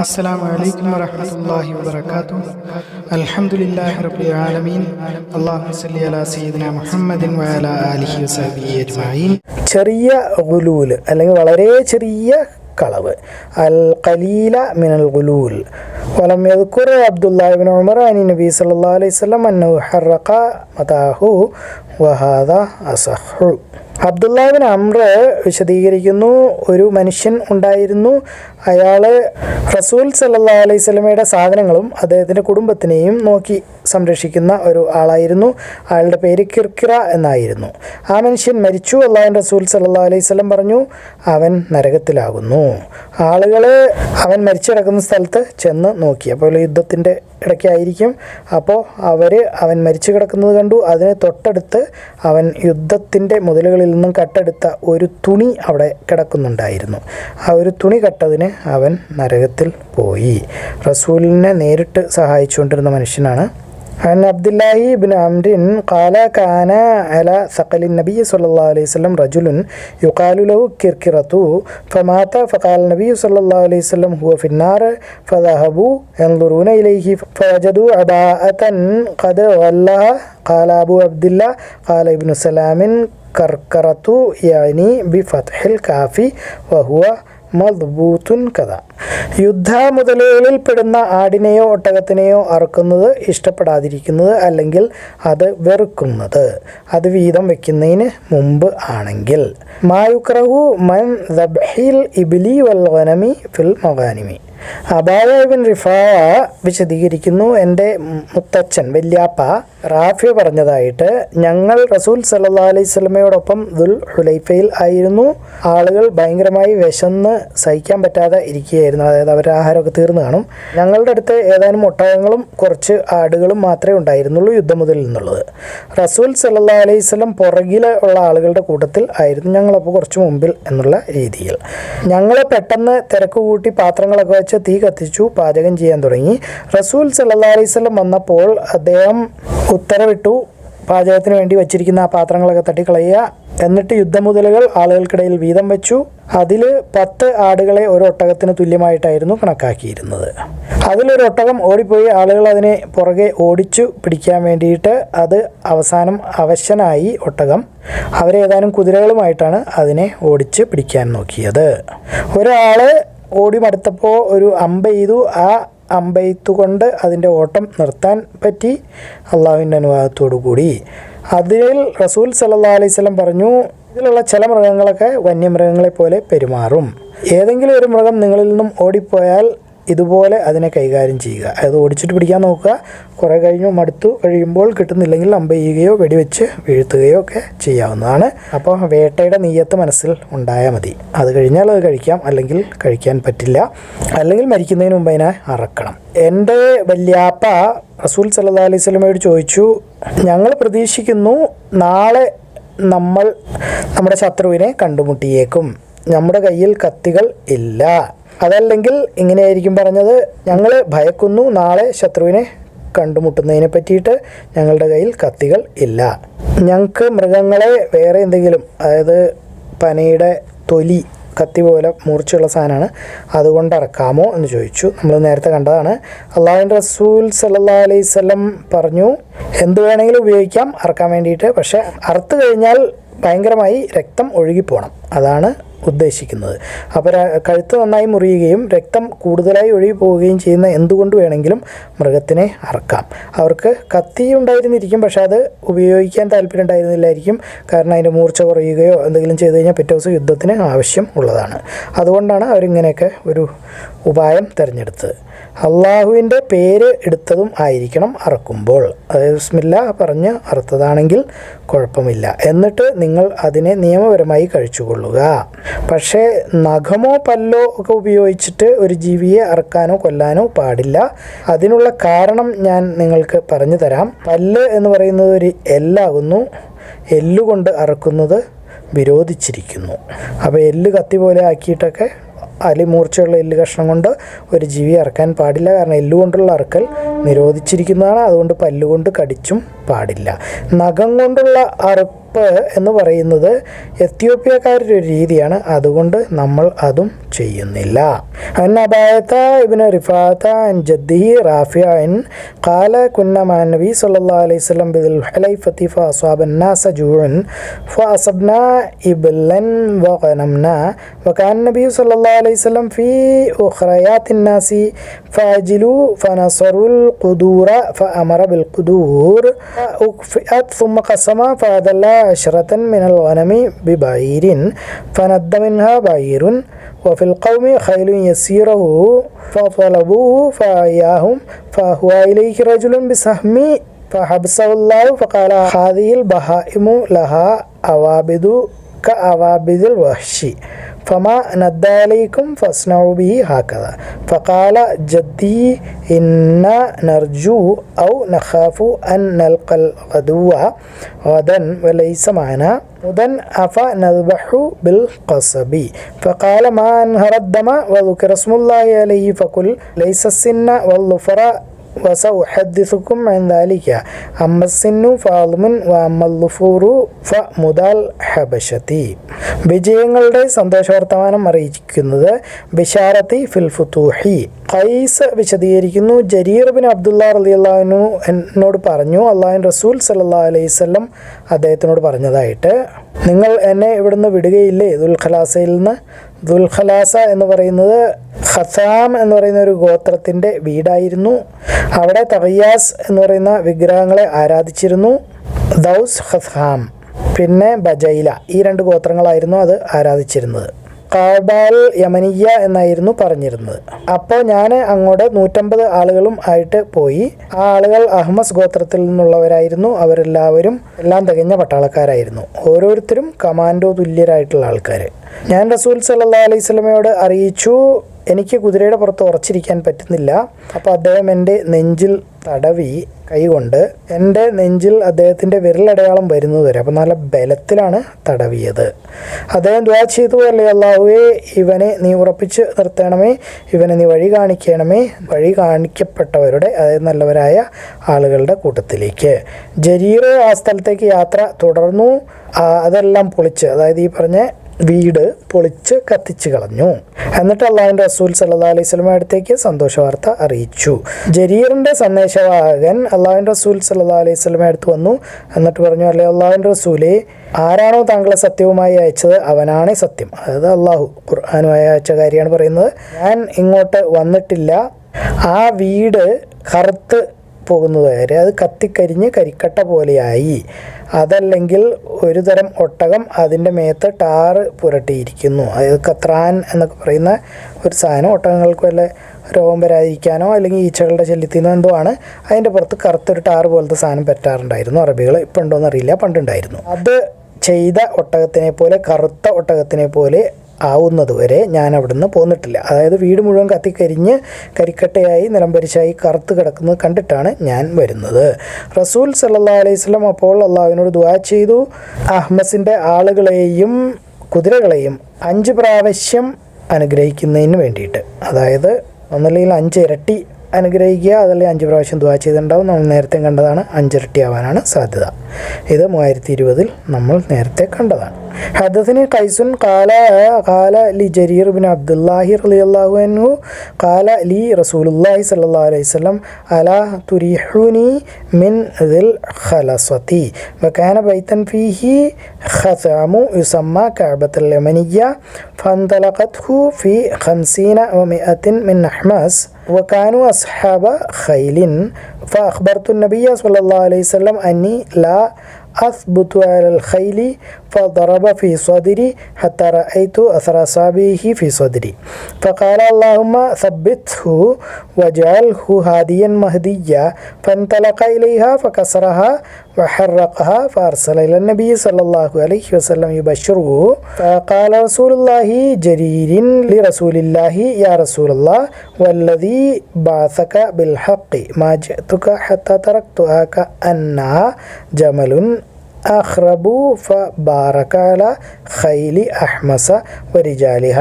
السلام عليكم ورحمة الله وبركاته الحمد لله رب العالمين اللهم صل على سيدنا محمد وعلى آله وصحبه أجمعين ചെറിയ ഗുലൂല് അല്ലെങ്കിൽ വളരെ ചെറിയ കളവ് അൽ ഖലീല മിനൽ ഗുലൂൽ ولم يذكر عبد الله بن عمر عن النبي صلى الله عليه وسلم أنه حرق متاه وهذا أصح അബ്ദുല്ലാബിൻ അമ്ര വിശദീകരിക്കുന്നു. ഒരു മനുഷ്യൻ ഉണ്ടായിരുന്നു. അയാൾ റസൂൽ സല്ലാ അലൈഹി സ്വലമയുടെ സാധനങ്ങളും അദ്ദേഹത്തിന്റെ കുടുംബത്തിനെയും നോക്കി സംരക്ഷിക്കുന്ന ഒരു ആളായിരുന്നു. അയാളുടെ പേര് കിർക്കിറ എന്നായിരുന്നു. ആ മനുഷ്യൻ മരിച്ചു. അള്ളാഹൻ റസൂൽ സല്ലാ അലൈഹി സ്വലം പറഞ്ഞു അവൻ നരകത്തിലാകുന്നു. ആളുകൾ അവൻ മരിച്ചു കിടക്കുന്ന സ്ഥലത്ത് ചെന്ന് നോക്കി. അപ്പോൾ യുദ്ധത്തിന്റെ ഇടയ്ക്കായിരിക്കും. അപ്പോൾ അവർ അവൻ മരിച്ചു കിടക്കുന്നത് കണ്ടു. അതിന് തൊട്ടടുത്ത് അവൻ യുദ്ധത്തിന്റെ മുതലുകളിൽ നിന്നും കട്ടെടുത്ത ഒരു തുണി അവിടെ കിടക്കുന്നുണ്ടായിരുന്നു. ആ ഒരു തുണി കട്ടതിന് അവൻ നരകത്തിൽ പോയി. റസൂലിനെ നേരിട്ട് സഹായിച്ചുകൊണ്ടിരുന്ന മനുഷ്യനാണ് عن عبد الله بن عمرو قال كان على ثقل النبي صلى الله عليه وسلم رجل يقال له كركرة فمات فقال النبي صلى الله عليه وسلم هو في النار فذهبوا ينظرون إليه فوجدوا عباءة قد غلها قال أبو عبد الله قال ابن سلام كركرة يعني بفتح الكاف وهو മദ്ബൂത്തുൻ കഥ. യുദ്ധ മുതലുകളിൽപ്പെടുന്ന ആടിനെയോ ഒട്ടകത്തിനെയോ അറുക്കുന്നത് ഇഷ്ടപ്പെടാതിരിക്കുന്നത് അല്ലെങ്കിൽ അത് വെറുക്കുന്നത്. അത് വീതം വെക്കുന്നതിന് മുമ്പ് ആണെങ്കിൽ. മായുക്രഹു മൻ ദബ്ഹിൽ ഇബിലി വൽ ഫിൽ മൊഗാനിമി. അബായബിൻ റിഫ വിശദീകരിക്കുന്നു. എന്റെ മുത്തച്ഛൻ വല്യാപ്പ റാഫിയ പറഞ്ഞതായിട്ട് ഞങ്ങൾ റസൂൽ സല്ലാ അലൈഹി സ്വലമയോടൊപ്പം ദുൽ ഹുലൈഫയിൽ ആയിരുന്നു. ആളുകൾ ഭയങ്കരമായി വിശന്ന് സഹിക്കാൻ പറ്റാതെ ഇരിക്കുകയായിരുന്നു. അതായത് അവരുടെ ആഹാരമൊക്കെ തീർന്നു കാണും. ഞങ്ങളുടെ അടുത്ത് ഏതാനും ഒട്ടകങ്ങളും കുറച്ച് ആടുകളും മാത്രമേ ഉണ്ടായിരുന്നുള്ളൂ യുദ്ധം മുതൽ നിന്നുള്ളത്. റസൂൽ സല്ലാ അലൈഹി സ്വലം പുറകിൽ ഉള്ള ആളുകളുടെ കൂട്ടത്തിൽ ആയിരുന്നു ഞങ്ങളപ്പോൾ കുറച്ച് മുമ്പിൽ എന്നുള്ള രീതിയിൽ. ഞങ്ങൾ പെട്ടെന്ന് തിരക്ക് കൂട്ടി പാത്രങ്ങളൊക്കെ വെച്ച് തീ കത്തിച്ചു പാചകം ചെയ്യാൻ തുടങ്ങി. റസൂൽ സല്ലാ അലൈഹി വന്നപ്പോൾ അദ്ദേഹം ഉത്തരവിട്ടു പാചകത്തിന് വേണ്ടി വെച്ചിരിക്കുന്ന ആ പാത്രങ്ങളൊക്കെ തട്ടിക്കളയുക. എന്നിട്ട് യുദ്ധമുതലുകൾ ആളുകൾക്കിടയിൽ വീതം വെച്ചു. അതിൽ പത്ത് ആടുകളെ ഒരു ഒട്ടകത്തിന് തുല്യമായിട്ടായിരുന്നു കണക്കാക്കിയിരുന്നത്. അതിലൊരു ഒട്ടകം ഓടിപ്പോയി ആളുകൾ അതിനെ പുറകെ ഓടിച്ചു പിടിക്കാൻ വേണ്ടിയിട്ട് അത് അവസാനം അവശനായി ഒട്ടകം. അവരേതാനും കുതിരകളുമായിട്ടാണ് അതിനെ ഓടിച്ച് പിടിക്കാൻ നോക്കിയത്. ഒരാൾ ഓടി മടുത്തപ്പോൾ ഒരു അമ്പ ചെയ്തു. ആ അമ്പെയ്ത്തുകൊണ്ട് അതിന്റെ ഓട്ടം നിർത്താൻ പറ്റി. അള്ളാഹുവിന്റെ അനുവാദത്തോടു കൂടി. അതിൽ റസൂൽ സല്ലാ അലൈഹി സ്വലം പറഞ്ഞു ഇതിലുള്ള ചില മൃഗങ്ങളൊക്കെ വന്യമൃഗങ്ങളെ പോലെ പെരുമാറും. ഏതെങ്കിലും ഒരു മൃഗം നിങ്ങളിൽ നിന്നും ഓടിപ്പോയാൽ ഇതുപോലെ അതിനെ കൈകാര്യം ചെയ്യുക. അത് ഓടിച്ചിട്ട് പിടിക്കാൻ നോക്കുക. കുറേ കഴിഞ്ഞു മടുത്തു കഴിയുമ്പോൾ കിട്ടുന്നില്ലെങ്കിൽ അമ്പ ചെയ്യുകയോ വെടിവെച്ച് വീഴ്ത്തുകയോ ഒക്കെ ചെയ്യാവുന്നതാണ്. അപ്പോൾ വേട്ടയുടെ നീയത്ത് മനസ്സിൽ ഉണ്ടായാൽ മതി. അത് കഴിഞ്ഞാൽ അത് കഴിക്കാം. അല്ലെങ്കിൽ കഴിക്കാൻ പറ്റില്ല. അല്ലെങ്കിൽ മരിക്കുന്നതിന് മുമ്പ് അതിനെ അറക്കണം. എന്റെ വല്യാപ്പ റസൂൽ സല്ലാ അലൈഹി സ്വലമയോട് ചോദിച്ചു ഞങ്ങൾ പ്രതീക്ഷിക്കുന്നു നാളെ നമ്മൾ നമ്മുടെ ശത്രുവിനെ കണ്ടുമുട്ടിയേക്കും. നമ്മുടെ കയ്യിൽ കത്തികൾ ഇല്ല. അതല്ലെങ്കിൽ ഇങ്ങനെയായിരിക്കും പറഞ്ഞത് ഞങ്ങൾ ഭയക്കുന്നു നാളെ ശത്രുവിനെ കണ്ടുമുട്ടുന്നതിനെ പറ്റിയിട്ട് ഞങ്ങളുടെ കയ്യിൽ കത്തികൾ ഇല്ല. ഞങ്ങൾക്ക് മൃഗങ്ങളെ വേറെ എന്തെങ്കിലും അതായത് പനയുടെ തൊലി കത്തി പോലെ മൂർച്ചയുള്ള സാധനമാണ് അതുകൊണ്ട് അറക്കാമോ എന്ന് ചോദിച്ചു. നമ്മൾ നേരത്തെ കണ്ടതാണ്. അള്ളാഹുവിന്റെ റസൂൽ സല്ലാ അലൈഹി സ്വലം പറഞ്ഞു എന്ത് വേണമെങ്കിലും ഉപയോഗിക്കാം അറക്കാൻ വേണ്ടിയിട്ട്. പക്ഷേ അറുത്ത് കഴിഞ്ഞാൽ ഭയങ്കരമായി രക്തം ഒഴുകിപ്പോണം. അതാണ് ഉദ്ദേശിക്കുന്നത്. അപ്പോൾ കഴുത്ത് നന്നായി മുറിയുകയും രക്തം കൂടുതലായി ഒഴുകി പോവുകയും ചെയ്യുന്ന എന്തുകൊണ്ട് വേണമെങ്കിലും മൃഗത്തിനെ അറക്കാം. അവർക്ക് കത്തി ഉണ്ടായിരുന്നിരിക്കും പക്ഷേ അത് ഉപയോഗിക്കാൻ താല്പര്യം ഉണ്ടായിരുന്നില്ലായിരിക്കും. കാരണം അതിന്റെ മൂർച്ച കുറയുകയോ എന്തെങ്കിലും ചെയ്തു കഴിഞ്ഞാൽ പിറ്റേ ദിവസം യുദ്ധത്തിന് ആവശ്യം ഉള്ളതാണ്. അതുകൊണ്ടാണ് അവരിങ്ങനെയൊക്കെ ഒരു ഉപായം തിരഞ്ഞെടുത്തത്. അള്ളാഹുവിന്റെ പേര് എടുത്തതും ആയിരിക്കണം അറക്കുമ്പോൾ. അതായത് ബിസ്മില്ല പറഞ്ഞ് അറുത്തതാണെങ്കിൽ കുഴപ്പമില്ല. എന്നിട്ട് നിങ്ങൾ അതിനെ നിയമപരമായി കഴിച്ചുകൊള്ളുക പക്ഷേ നഖമോ പല്ലോ ഒക്കെ ഉപയോഗിച്ചിട്ട് ഒരു ജീവിയെ അറക്കാനോ കൊല്ലാനോ പാടില്ല. അതിനുള്ള കാരണം ഞാൻ നിങ്ങൾക്ക് പറഞ്ഞു തരാം. പല്ല് എന്ന് പറയുന്നത് ഒരു എല്ലാകുന്നു. എല്ലുകൊണ്ട് അറക്കുന്നത് വിരോധിച്ചിരിക്കുന്നു. അപ്പോൾ എല്ല് കത്തി പോലെ ആക്കിയിട്ടൊക്കെ അലി മൂർച്ചയുള്ള എല്ല് കഷ്ണം കൊണ്ട് ഒരു ജീവി അറക്കാൻ പാടില്ല. കാരണം എല്ലുകൊണ്ടുള്ള അറക്കൽ നിരോധിച്ചിരിക്കുന്നതാണ്. അതുകൊണ്ട് പല്ലുകൊണ്ട് കടിച്ചും പാടില്ല. നഖം കൊണ്ടുള്ള അറ ഉറപ്പ് എന്ന് പറയുന്നത് എത്യോപ്യക്കാരുടെ ഒരു രീതിയാണ്. അതുകൊണ്ട് നമ്മൾ അതും ചെയ്യുന്നില്ല. കുന്ന അലൈഹി അലൈഹി ഫി فأجلوا فنصروا القدور فأمر بالقدور. فأكفئت ثم قسم فأذل عشرة من الغنم ببعير فند منها بعير. وفي القوم خيل يسيره فطلبوه فأياهم فهو إليه رجل بسهم فحبسه الله فقال هذه البهائم لها أوابد كأوابد الوحش. فما ند عليكم فاصنعوا به هكذا. فقال جدي إنا نرجو أو نخاف أن نلقى الغدو غدا وليس معنا. غدا أفنذبح بالقصب. فقال ما أنهر الدم وذكر اسم الله عليه فقل ليس السن والظفر വസൗഹദ്ദിസുക്കും എന്താലിക്ക അമ്മസിന്നു ഫാലുമുൻ വമ്മല്ലുഫൂറു ഫ മുദാൽ ഹബഷത്തി വിജയങ്ങളുടെ സന്തോഷവർത്തമാനം അറിയിക്കുന്നത് ബിഷാരത്തി ഫിൽ ഫുത്തൂഹി ഖൈസ് വിശദീകരിക്കുന്നു. ജരീർ ബിൻ അബ്ദുല്ല റലിയല്ലാഹുനു എന്നോട് പറഞ്ഞു അള്ളാഹിൻ റസൂൽ സല്ലാ അലൈവല്ലം അദ്ദേഹത്തിനോട് പറഞ്ഞതായിട്ട് നിങ്ങൾ എന്നെ ഇവിടുന്ന് വിടുകയില്ലേ? ദുൽഖലാസയിൽ നിന്ന് ദുൽഖലാസ എന്ന് പറയുന്നത് ഖസാം എന്ന് പറയുന്ന ഒരു ഗോത്രത്തിന്റെ വീടായിരുന്നു. അവിടെ തവയ്യാസ് എന്ന് പറയുന്ന വിഗ്രഹങ്ങളെ ആരാധിച്ചിരുന്നു. Those Qassam. പിന്നെ ബജൈല. ഈ രണ്ട് ഗോത്രങ്ങളായിരുന്നു അത് ആരാധിച്ചിരുന്നത്. കാബാൽ യമനിയ എന്നായിരുന്നു പറഞ്ഞിരുന്നത്. അപ്പോൾ ഞാൻ അങ്ങോട്ട് നൂറ്റമ്പത് ആളുകളും ആയിട്ട് പോയി. ആ ആളുകൾ അഹ്മസ് ഗോത്രത്തിൽ നിന്നുള്ളവരായിരുന്നു. അവരെല്ലാവരും എല്ലാം തികഞ്ഞ പട്ടാളക്കാരായിരുന്നു. ഓരോരുത്തരും കമാൻഡോ തുല്യരായിട്ടുള്ള ആൾക്കാർ ഞാൻ റസൂൽ സല്ലാ അലൈഹി സ്വലമയോട് അറിയിച്ചു. എനിക്ക് കുതിരയുടെ പുറത്ത് ഉറച്ചിരിക്കാൻ പറ്റുന്നില്ല. അപ്പോൾ അദ്ദേഹം എന്റെ നെഞ്ചിൽ തടവി കൈകൊണ്ട് എന്റെ നെഞ്ചിൽ അദ്ദേഹത്തിന്റെ വിരലടയാളം വരുന്നത് വരെ അപ്പോൾ നല്ല ബലത്തിലാണ് തടവിയത്. അദ്ദേഹം ദ്വാ ചെയ്തു അല്ലേ അള്ളാഹുവേ ഇവനെ നീ ഉറപ്പിച്ച് നിർത്തണമേ ഇവനെ നീ വഴി കാണിക്കണമേ വഴി കാണിക്കപ്പെട്ടവരുടെ അതായത് നല്ലവരായ ആളുകളുടെ കൂട്ടത്തിലേക്ക്. ജരീർ ആ സ്ഥലത്തേക്ക് യാത്ര തുടർന്നു. അതെല്ലാം പൊളിച്ച് അതായത് ഈ പറഞ്ഞ വീട് പൊളിച്ച് കത്തിച്ചു കളഞ്ഞു. എന്നിട്ട് അള്ളാഹുവിന്റെ റസൂൽ സല്ലാ അലൈഹി സ്വലമ അടുത്തേക്ക് സന്തോഷ വാർത്ത അറിയിച്ചു. ജരീറിന്റെ സന്ദേശവാഹകൻ അള്ളാഹുവിന്റെ റസൂൽ സല്ലാ അലൈഹി സ്വലമ അടുത്ത് വന്നു. എന്നിട്ട് പറഞ്ഞു അല്ലെ അള്ളാഹുവിന്റെ റസൂലെ ആരാണോ താങ്കളെ സത്യവുമായി അയച്ചത് അവനാണ് സത്യം. അതായത് അള്ളാഹു ഖുർആാനുമായി അയച്ച കാര്യമാണ് പറയുന്നത്. ഞാൻ ഇങ്ങോട്ട് വന്നിട്ടില്ല. ആ വീട് കറുത്ത് പോകുന്നത് വരെ അത് കത്തിക്കരിഞ്ഞ് കരിക്കട്ട പോലെയായി. അതല്ലെങ്കിൽ ഒരു തരം ഒട്ടകം അതിന്റെ മേത്ത് ടാറ് പുരട്ടിയിരിക്കുന്നു. അതായത് കത്രാൻ എന്നൊക്കെ പറയുന്ന ഒരു സാധനം ഒട്ടകങ്ങൾക്ക് വല്ല രോഗം വരാതിരിക്കാനോ അല്ലെങ്കിൽ ഈച്ചകളുടെ ശല്യത്തിൽ നിന്നോ എന്തോ ആണ് അതിന്റെ പുറത്ത് കറുത്തൊരു ടാറ് പോലത്തെ സാധനം പറ്റാറുണ്ടായിരുന്നു. അറബികൾ ഇപ്പം ഉണ്ടോയെന്ന് പണ്ടുണ്ടായിരുന്നു. അത് ചെയ്ത ഒട്ടകത്തിനെ പോലെ കറുത്ത ഒട്ടകത്തിനെ പോലെ ആവുന്നതുവരെ ഞാൻ അവിടുന്ന് പോന്നിട്ടില്ല. അതായത് വീട് മുഴുവൻ കത്തിക്കരിഞ്ഞ് കരിക്കട്ടയായി നിലംപരിശായി കറുത്ത് കിടക്കുന്നത് കണ്ടിട്ടാണ് ഞാൻ വരുന്നത്. റസൂൽ സല്ലാ അലൈഹി സ്വലം അപ്പോൾ അള്ളാഹുവിനോട് ദുവാ ചെയ്തു. അഹ്മസിന്റെ ആളുകളെയും കുതിരകളെയും അഞ്ച് പ്രാവശ്യം അനുഗ്രഹിക്കുന്നതിന് വേണ്ടിയിട്ട്. അതായത് ഒന്നല്ലെങ്കിൽ അഞ്ച് ഇരട്ടി അനുഗ്രഹിക്കുക അതല്ലെങ്കിൽ അഞ്ച് പ്രാവശ്യം ദുവാ ചെയ്തിട്ടുണ്ടാവും. നമ്മൾ നേരത്തെ കണ്ടതാണ് അഞ്ചിരട്ടി ആവാനാണ് സാധ്യത. ഇത് മൂവായിരത്തി ഇരുപതിൽ നമ്മൾ നേരത്തെ കണ്ടതാണ്. حدثني قيس قال قال لي جرير بن عبد الله رضي الله عنه قال لي رسول الله صلى الله عليه وسلم ألا تريحني من ذي الخلصة وكان بيتا فيه خثعم يسمى كعبة اليمنية فانطلقته في خمسين ومائة من نحماس وكانوا أصحاب خيل فأخبرت النبي صلى الله عليه وسلم أني لا أثبت على الخيل فضرب في صدري حتى رأيت أثر أصابعه في صدري. فقال اللهم ثبته واجعله هاديا مهديا. فانطلق إليها فكسرها وحرقها فأرسل إلى النبي صلى الله عليه وسلم يبشره. فقال رسول الله جرير لرسول الله يا رسول الله والذي بعثك بالحق ما جئتك حتى تركتها كأنها جمل അഹ്റബു ഫ ബാറക്കാല ഖൈലി അഹ്മസ വരിജാലിഹ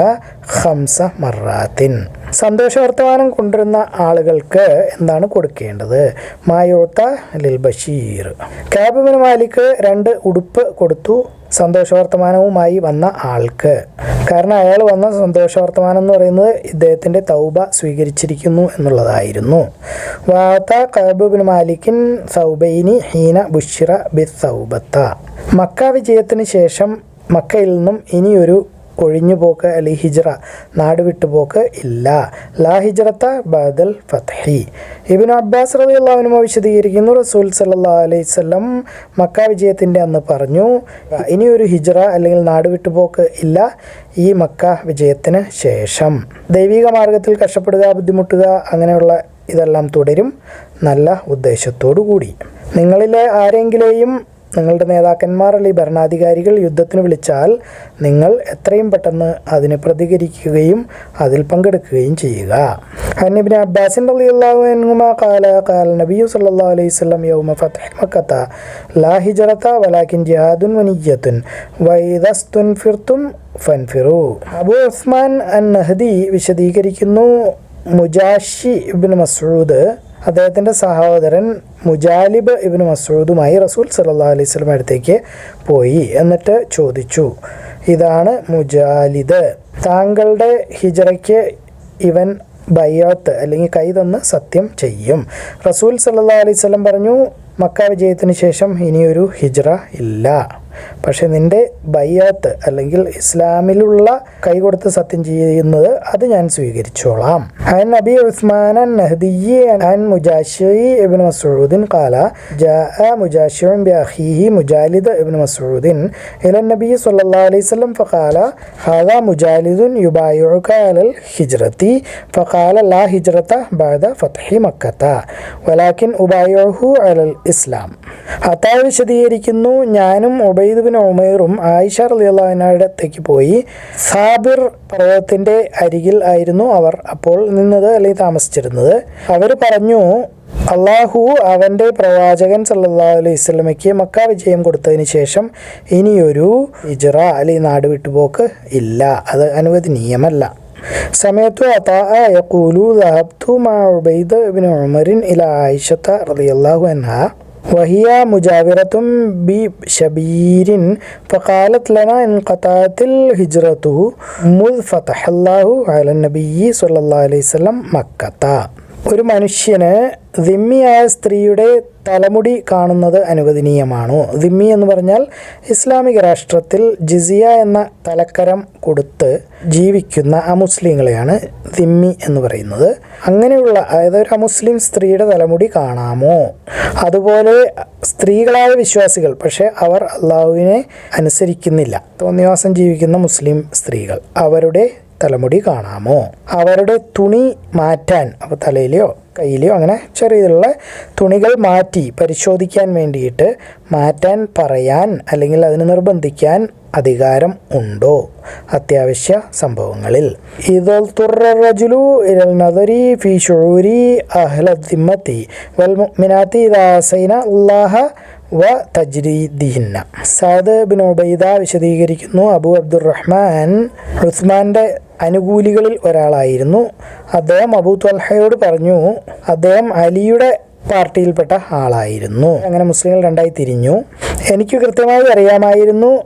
ഖംസ മറാത്തിൻ. സന്തോഷവർത്തമാനം കൊണ്ടുവരുന്ന ആളുകൾക്ക് എന്താണ് കൊടുക്കേണ്ടത്? മായോത്ത ലിൽ ബഷീർ കാബിബിന് മാലിക്ക് രണ്ട് ഉടുപ്പ് കൊടുത്തു. സന്തോഷവർത്തമാനവുമായി വന്ന ആൾക്ക്. കാരണം അയാൾ വന്ന സന്തോഷവർത്തമാനം എന്ന് പറയുന്നത് ഇദ്ദേഹത്തിന്റെ തൗബ സ്വീകരിച്ചിരിക്കുന്നു എന്നുള്ളതായിരുന്നു. വാത്ത കബുബിൻ മാലിക്കിൻ സൗബൈനി ഹീന ബുഷിറ ബി സൗബത്ത. മക്ക വിജയത്തിന് ശേഷം മക്കയിൽ നിന്നും ഇനിയൊരു ഒഴിഞ്ഞുപോക്ക് അലി ഹിജ്റ നാട് വിട്ടുപോക്ക് ഇല്ല. ലാ ഹിജ്റത്ത ബദൽ ഫത്ഹി. ഇബിൻ അബ്ബാസ് റതി അള്ളാഹുനുമ വിശദീകരിക്കുന്നു റസൂൽ സല്ലാ അലൈഹി സ്വലം മക്ക വിജയത്തിന്റെ അന്ന് പറഞ്ഞു ഇനിയൊരു ഹിജ്റ അല്ലെങ്കിൽ നാട് വിട്ടുപോക്ക് ഇല്ല ഈ മക്ക വിജയത്തിന് ശേഷം. ദൈവിക മാർഗത്തിൽ കഷ്ടപ്പെടുക ബുദ്ധിമുട്ടുക അങ്ങനെയുള്ള ഇതെല്ലാം തുടരും. നല്ല ഉദ്ദേശത്തോടു കൂടി നിങ്ങളിലെ ആരെങ്കിലെയും നിങ്ങളുടെ നേതാക്കന്മാർ അല്ലെങ്കിൽ ഭരണാധികാരികൾ യുദ്ധത്തിന് വിളിച്ചാൽ നിങ്ങൾ എത്രയും പെട്ടെന്ന് അതിന് പ്രതികരിക്കുകയും അതിൽ പങ്കെടുക്കുകയും ചെയ്യുക. ഹന്നിബിൻ അബ്ബാസിൻ നബിയു അലൈഹി വസല്ലം യൗമ ഫത്ഹ് മക്കത്ത ലാ ഹിജ്റത വലാകിൻ ജിഹാദുൻ അബൂ ഉസ്മാൻ അൻ വിശദീകരിക്കുന്നു മുജാഷി ഇബ്നു മസ്ഊദ് അദ്ദേഹത്തിന്റെ സഹോദരൻ മുജാലിബ് ഇബിന് മസൂദുമായി റസൂൽ സല്ലാ അലൈഹി സ്വലം അടുത്തേക്ക് പോയി എന്നിട്ട് ചോദിച്ചു ഇതാണ് മുജാലിദ്. താങ്കളുടെ ഹിജറയ്ക്ക് ഇവൻ ബയ്യാത്ത് അല്ലെങ്കിൽ കൈ തന്ന് സത്യം ചെയ്യും. റസൂൽ സല്ലാ അലൈഹി സ്വലം പറഞ്ഞു മക്ക വിജയത്തിന് ശേഷം ഇനിയൊരു ഹിജ്റ ഇല്ല. പക്ഷേ നിന്റെ ബയ്യാത്ത് അല്ലെങ്കിൽ ഇസ്ലാമിലുള്ള കൈകൊടുത്ത് സത്യം ചെയ്യുന്നത് അത് ഞാൻ സ്വീകരിച്ചോളാം. അൻ നബി ഉസ്മാൻ അൻ നഹ്ദിയി അൻ മുജാഷി ഇബിൻ മസൂദിൻ കാല ജാ മുജാഷിയും ബിഅഹീഹി മുജാലിദ് ഇബിൻ മസൂദിൻ ഇല നബി സല്ലല്ലാഹു അലൈഹി വസല്ലം ഫഖാല ഹാദാ മുജാലിദുൻ യുബായിഉക അലൽ ഹിജ്റതി ഫഖാല ലാ ഹിജ്റത ബഅദ ഫത്ഹി മക്കത്ത വലാകിൻ ഉബായിഉഹു അലൽ ഇസ്ലാം. ഹത്താ വിശദീകരിക്കുന്നു ഞാനും ഉബൈദുബിന് ഒമേറും ആയിഷ റലിയുള്ളതിനടുത്തേക്ക് പോയി. സാബിർ പർവതത്തിന്റെ അരികിൽ ആയിരുന്നു അവർ അപ്പോൾ നിന്നത് അല്ലെങ്കിൽ താമസിച്ചിരുന്നത്. അവർ പറഞ്ഞു അള്ളാഹു അവന്റെ പ്രവാചകൻ സല്ലാ അലൈഹി സ്വലമയ്ക്ക് മക്ക വിജയം കൊടുത്തതിന് ശേഷം ഇനിയൊരു ഇജറ അല്ലെ നാട് വിട്ടുപോക്ക് ഇല്ല. അത് അനുവദനീയമല്ല. സമയത്തു അതാഅ യഖൂലു ഇബ്നു ഉമറിൻ ഇല ആയിഷത്ത റളിയല്ലാഹു അൻഹ. وهي مجاورة بشبير فقالت لنا انقطعت الهجرة مذ فتح الله على النبي صلى الله عليه وسلم مكة ഒരു മനുഷ്യന് ദിമ്മിയായ സ്ത്രീയുടെ തലമുടി കാണുന്നത് അനുവദനീയമാണോ? ദിമ്മി എന്ന് പറഞ്ഞാൽ ഇസ്ലാമിക രാഷ്ട്രത്തിൽ ജിസിയ എന്ന തലക്കരം കൊടുത്ത് ജീവിക്കുന്ന അമുസ്ലിങ്ങളെയാണ് ദിമ്മി എന്ന് പറയുന്നത്. അങ്ങനെയുള്ള അതായത് ഒരു അമുസ്ലിം സ്ത്രീയുടെ തലമുടി കാണാമോ? അതുപോലെ സ്ത്രീകളായ വിശ്വാസികൾ പക്ഷേ അവർ അള്ളാഹുവിനെ അനുസരിക്കുന്നില്ല. തോന്നിവാസം ജീവിക്കുന്ന മുസ്ലിം സ്ത്രീകൾ അവരുടെ തലമുടി കാണാമോ? അവരുടെ തുണി മാറ്റാൻ അപ്പോൾ തലയിലെയോ കയ്യിലെയോ അങ്ങനെ ചെറിയതിലുള്ള തുണികൾ മാറ്റി പരിശോധിക്കാൻ വേണ്ടിയിട്ട് മാറ്റാൻ പറയാൻ അല്ലെങ്കിൽ അതിന് നിർബന്ധിക്കാൻ അധികാരം ഉണ്ടോ? അത്യാവശ്യ സംഭവങ്ങളിൽ. ഇതൽ നദരി വൽ അല്ലാഹ വ തജ്രീദിഹിന്ന. സാദ് ബിൻ ഉബൈദ വിശദീകരിക്കുന്നു. അബു അബ്ദുറഹ്മാൻ ഉസ്മാന്റെ അനുകൂലികളിൽ ഒരാളായിരുന്നു. അദ്ദേഹം അബു ത്വൽഹയോട് പറഞ്ഞു അദ്ദേഹം അലിയുടെ പാർട്ടിയിൽപ്പെട്ട ആളായിരുന്നു. അങ്ങനെ മുസ്ലിങ്ങൾ രണ്ടായി തിരിഞ്ഞു. എനിക്ക് കൃത്യമായി അറിയാമായിരുന്നു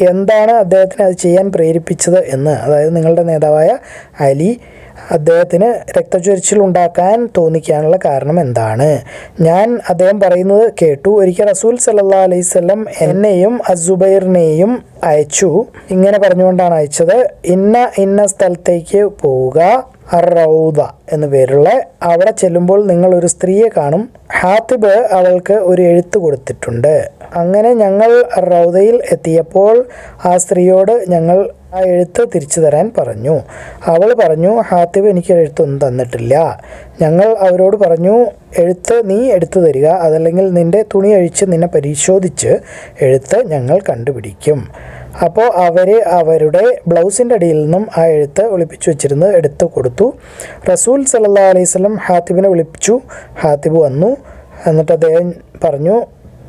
എന്താണ് അദ്ദേഹത്തിന് അത് ചെയ്യാൻ പ്രേരിപ്പിച്ചത് എന്ന്. അതായത് നിങ്ങളുടെ നേതാവായ അലി അദ്ദേഹത്തിന് രക്തചൊരിച്ചിൽ ഉണ്ടാക്കാൻ തോന്നിക്കാനുള്ള കാരണം എന്താണ്? ഞാൻ അദ്ദേഹം പറയുന്നത് കേട്ടു. ഒരിക്കൽ റസൂൽ സല്ലാ അലൈഹി സ്വല്ലം എന്നെയും അസുബൈറിനെയും അയച്ചു. ഇങ്ങനെ പറഞ്ഞുകൊണ്ടാണ് അയച്ചത് ഇന്ന ഇന്ന സ്ഥലത്തേക്ക് പോവുക റൗദ എന്നു പേരുള്ള അവിടെ ചെല്ലുമ്പോൾ നിങ്ങൾ ഒരു സ്ത്രീയെ കാണും. ഹാത്തിബ് അവൾക്ക് ഒരു എഴുത്ത് കൊടുത്തിട്ടുണ്ട്. അങ്ങനെ ഞങ്ങൾ റൗദയിൽ എത്തിയപ്പോൾ ആ സ്ത്രീയോട് ഞങ്ങൾ ആ എഴുത്ത് തിരിച്ചു തരാൻ പറഞ്ഞു. അവൾ പറഞ്ഞു ഹാത്തിബ് എനിക്ക് എഴുത്തൊന്നും തന്നിട്ടില്ല. ഞങ്ങൾ അവരോട് പറഞ്ഞു എഴുത്ത് നീ എടുത്തു തരിക. അതല്ലെങ്കിൽ നിന്റെ തുണി അഴിച്ച് നിന്നെ പരിശോധിച്ച് എഴുത്ത് ഞങ്ങൾ കണ്ടുപിടിക്കും. അപ്പോൾ അവർ അവരുടെ ബ്ലൗസിന്റെ അടിയിൽ നിന്നും ആ എഴുത്ത് ഒളിപ്പിച്ചു വെച്ചിരുന്നത് എടുത്തു കൊടുത്തു. റസൂൽ സല്ലാ അലൈഹി സ്വലം ഹാത്തിബിനെ വിളിപ്പിച്ചു. ഹാത്തിബ് വന്നു. എന്നിട്ട് അദ്ദേഹം പറഞ്ഞു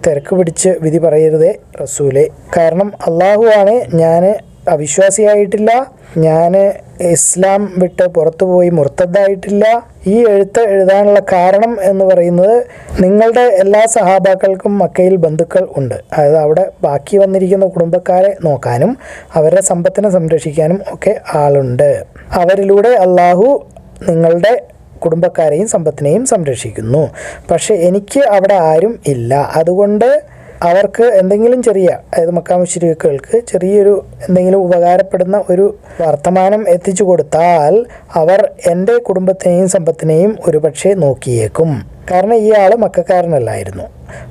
തിരക്ക് പിടിച്ച് വിധി പറയരുതേ റസൂലെ. കാരണം അള്ളാഹു ആണ് ഞാൻ അവിശ്വാസിയായിട്ടില്ല. ഞാൻ ഇസ്ലാം വിട്ട് പുറത്തു പോയി മുർത്തദ്ദായിട്ടില്ല ഈ എഴുത്ത് എഴുതാനുള്ള കാരണം എന്ന് പറയുന്നത് നിങ്ങളുടെ എല്ലാ സഹാബാക്കൾക്കും മക്കയിൽ ബന്ധുക്കൾ ഉണ്ട്. അതായത് അവിടെ ബാക്കി വന്നിരിക്കുന്ന കുടുംബക്കാരെ നോക്കാനും അവരുടെ സമ്പത്തിനെ സംരക്ഷിക്കാനും ഒക്കെ ആളുണ്ട്. അവരിലൂടെ അള്ളാഹു നിങ്ങളുടെ കുടുംബക്കാരെയും സമ്പത്തിനെയും സംരക്ഷിക്കുന്നു. പക്ഷേ എനിക്ക് അവിടെ ആരും ഇല്ല. അതുകൊണ്ട് അവർക്ക് എന്തെങ്കിലും ചെറിയ അതായത് മക്കാമുശ്രീകൾക്ക് ചെറിയൊരു എന്തെങ്കിലും ഉപകാരപ്പെടുന്ന ഒരു വർത്തമാനം എത്തിച്ചു കൊടുത്താൽ അവർ എന്റെ കുടുംബത്തിനെയും സമ്പത്തിനെയും ഒരുപക്ഷെ നോക്കിയേക്കും. കാരണം ഇയാൾ മക്കാരനല്ലായിരുന്നു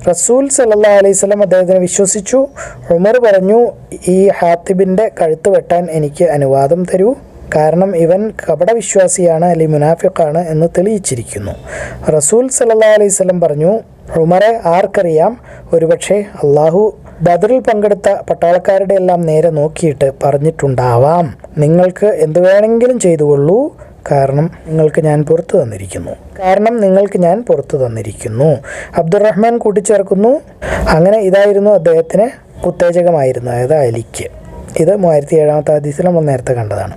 റസൂൽ സല്ലാ അലൈഹി സ്വലം അദ്ദേഹത്തിനെ വിശ്വസിച്ചു. ഉമർ പറഞ്ഞു ഈ ഹാത്തിബിന്റെ കഴുത്ത് വെട്ടാൻ എനിക്ക് അനുവാദം തരൂ. കാരണം ഇവൻ കപടവിശ്വാസിയാണ് അല്ലെങ്കിൽ മുനാഫിഖാണ് എന്ന് തെളിയിച്ചിരിക്കുന്നു. റസൂൽ സല്ലാ അലൈഹി സ്വലം പറഞ്ഞു ഉമറെ ആർക്കറിയാം? ഒരുപക്ഷെ അള്ളാഹു ബദറിൽ പങ്കെടുത്ത പട്ടാളക്കാരുടെ എല്ലാം നേരെ നോക്കിയിട്ട് പറഞ്ഞിട്ടുണ്ടാവാം. നിങ്ങൾക്ക് എന്ത് വേണമെങ്കിലും ചെയ്തുകൊള്ളൂ. കാരണം നിങ്ങൾക്ക് ഞാൻ പുറത്തു തന്നിരിക്കുന്നു. കാരണം നിങ്ങൾക്ക് ഞാൻ പുറത്തു തന്നിരിക്കുന്നു. അബ്ദുറഹ്മാൻ കൂട്ടിച്ചേർക്കുന്നു. അങ്ങനെ ഇതായിരുന്നു അദ്ദേഹത്തിന് ഉത്തേജകമായിരുന്നു അതായത് അലിക്ക് ആക്കിയത് മൂവായിരത്തി ഏഴാമത്തെ ഹദീസിൽ നമ്മൾ നേരത്തെ കണ്ടതാണ്.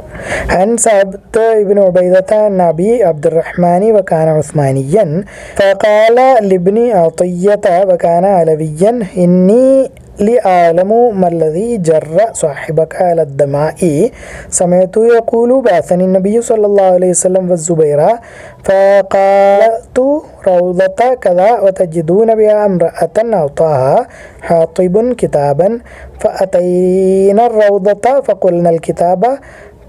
അൻ സാബത്ത് ഇബിൻ ഉബൈദത്ത നബി അബ്ദുറഹ്മാനി വക്കാന ഉസ്മാനിയൻ ഫഖാല ലിബ്നി അത്തിയത്ത വക്കാന അലവിയൻ ഇന്നീ علويا إني لأعلم ما الذي جر صاحبك على الدماء سمعت يقول بعثني النبي صلى الله عليه وسلم والزبير فقالت روضة كذا وتجدون بها امرأة أعطاها حاطب كتابا فأتينا الروضة فقلنا الكتاب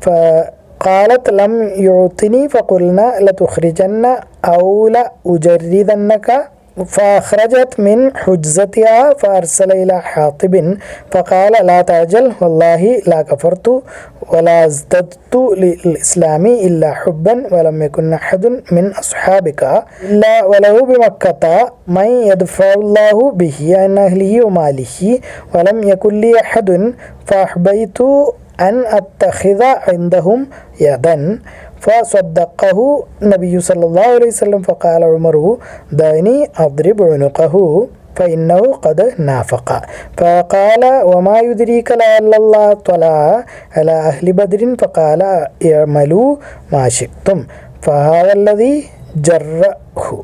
فقالت لم يعطني فقلنا لتخرجن أو لأجردنك فأخرجت من حجزتها فأرسل إلى حاطب فقال لا تعجل والله لا كفرت ولا ازددت للإسلام إلا حبا ولم يكن أحد من أصحابك إلا وله بمكة. من يدفع الله به عن أهله وماله ولم يكن لي أحد فأحبيت أن أتخذ عندهم يدا فصدقه النبي صلى الله عليه وسلم فقال عمر دعني أضرب عنقه فإنه قد نافق. فقال وما يدريك لعل الله طلع على أهل بدر؟ فقال اعملوا ما شئتم. فهذا الذي جره